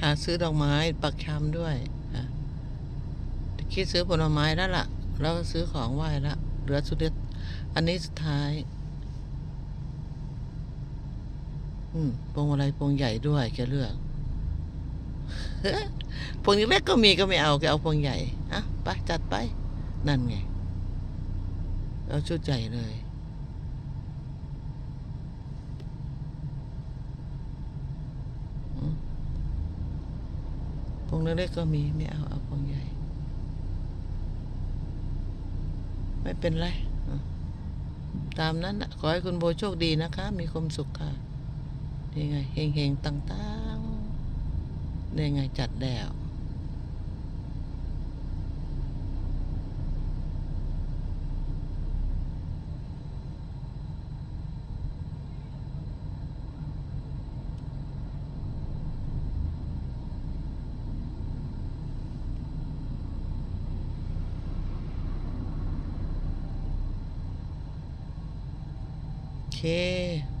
หาซื้อดอกไม้ปักชำด้วยอะคิดซื้อผลไม้แล้วล่ะ แล้วซื้อของไหว้ละเหลือสุดเด็ดอันนี้สุดท้าย อืมพวงมาลัยพวงใหญ่ด้วยแกเลือกพวงเล็กก็มีก็ไม่เอาแกเอาพวงใหญ่อะไปจัดไป นั่นไง เอาชุดใหญ่เลย อืม พวงเล็กๆก็มีไม่เอาเอาพวงใหญ่ ไม่เป็นไร ตามนั้นนะขอให้คุณโบโชคดีนะคะ มีความสุขค่ะนี่ไงเฮงเฮงๆต่างๆนี่ไงจัดแล้ว โอ เค